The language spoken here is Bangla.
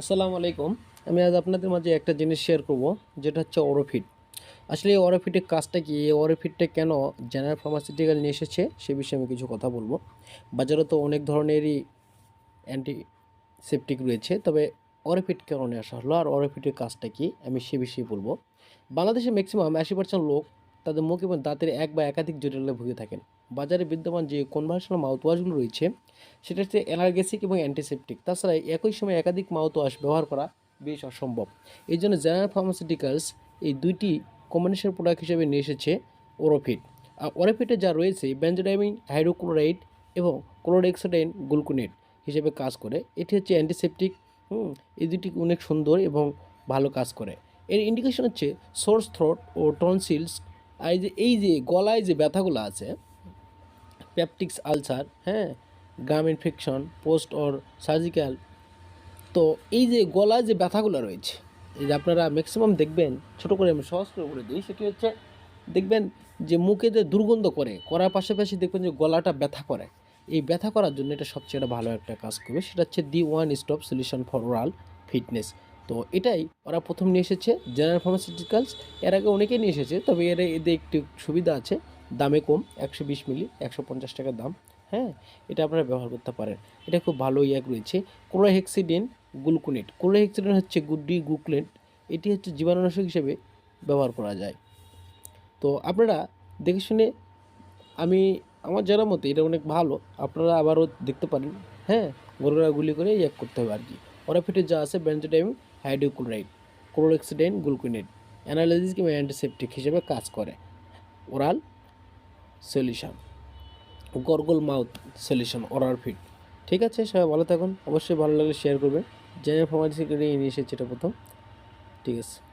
আসসালামু আলাইকুম। আমি আজ আপনাদের মাঝে একটা জিনিস শেয়ার করব, যেটা হচ্ছে অরোফিট আসলে এই অরোফিটের কাজটা কি? এই অরোফিটটা কেন জেনারেল ফার্মাসিউটিক্যাল নিয়ে এসেছে? সে বিষয়ে আমি কিছু কথা বলব। বাজারে তো অনেক ধরনেরই অ্যান্টিসেপটিক রয়েছে, তবে অরোফিট কেন নিয়ে আসা হলো? আর অরোফিটের কাজটা কি? আমি সে বিষয়ে বলব। বাংলাদেশে ম্যাক্সিমাম আশি পার্সেন্ট লোক তাদের মুখ এবং দাঁতের এক বা একাধিক জটিলে ভুগে থাকেন। বাজারে বিদ্যমান যে কনভার্সনাল মাউথওয়াশগুলো রয়েছে সেটা হচ্ছে অ্যালার্গেসিক এবং অ্যান্টিসেপটিক তাছাড়া একই সময় একাধিক মাউথওয়াশ ব্যবহার করা বেশ অসম্ভব। এই জন্য জেনারেল ফার্মাসিউটিক্যালস এই দুইটি কম্বিনেশন প্রোডাক্ট হিসেবে নিয়ে এসেছে ওরোফিট আর ওরোফিটে যা রয়েছে বেঞ্জোডাইমিন হাইড্রোক্লোরাইড এবং ক্লোরোডেক্সোডাইন গ্লুকোনেট হিসেবে কাজ করে। এটি হচ্ছে অ্যান্টিসেপটিক হুম, এই দুটি অনেক সুন্দর এবং ভালো কাজ করে। এর ইন্ডিকেশন হচ্ছে সোর্স থ্রোট ও টনসিলস আর এই যে এই যে গলায় যে ব্যথাগুলো আছে প্যাপটিক্স আলসার হ্যাঁ gum infection post or surgical. তো এই যে গলায় যে ব্যথাগুলো রয়েছে, এই যে আপনারা ম্যাক্সিমাম দেখবেন, ছোট করে আমি সহজ করে বলে দিই, সেটি হচ্ছে দেখবেন যে মুখে যে দুর্গন্ধ করে, করার পাশাপাশি দেখবেন যে গলাটা ব্যথা করে। এই ব্যথা করার জন্য এটা সবচেয়ে ভালো একটা কাজ করবে, সেটা হচ্ছে the one stop solution for oral fitness. তো এটাই ওরা প্রথম নিয়ে এসেছে, জেনারেল ফার্মাসিউটিক্যালস, এর আগে অনেকেই নিয়ে এসেছে, তবে এর এদের একটু সুবিধা আছে। দামে কম, একশো বিশ মিলি, একশো পঞ্চাশ টাকার দাম হ্যাঁ? এটা আপনারা ব্যবহার করতে পারেন। এটা খুব ভালো ইয়াক রয়েছে। ক্লোরোহেক্সিডিন, গ্লুকোনেট। ক্লোরোহেক্সিডিন হচ্ছে গুড্ডি গ্লুকোনেট এটি হচ্ছে জীবাণুনাশক হিসেবে ব্যবহার করা যায়। তো আপনারা দেখে শুনে আমি, আমার জানার মতে এটা অনেক ভালো। আপনারা আবারও দেখতে পারেন হ্যাঁ? গরুরা গুলি করে ইয়াক করতে হবে আর কি ওরাফিটে যা আছে বেঞ্জোটাইম হাইড্রোক্লোরাইড ক্লোরোক্সিডেন গ্লুকোনেট। অ্যানালাইজিস কিংবা অ্যান্টিসেপটিক হিসেবে কাজ করে। Oral solution. Gargle mouth solution অরার fit ঠিক আছে, সবাই ভালো থাকুন। অবশ্যই ভালো লাগলে শেয়ার করবেন। জেনে ফার্মাসি নিয়ে এসেছে এটা প্রথম। ঠিক আছে।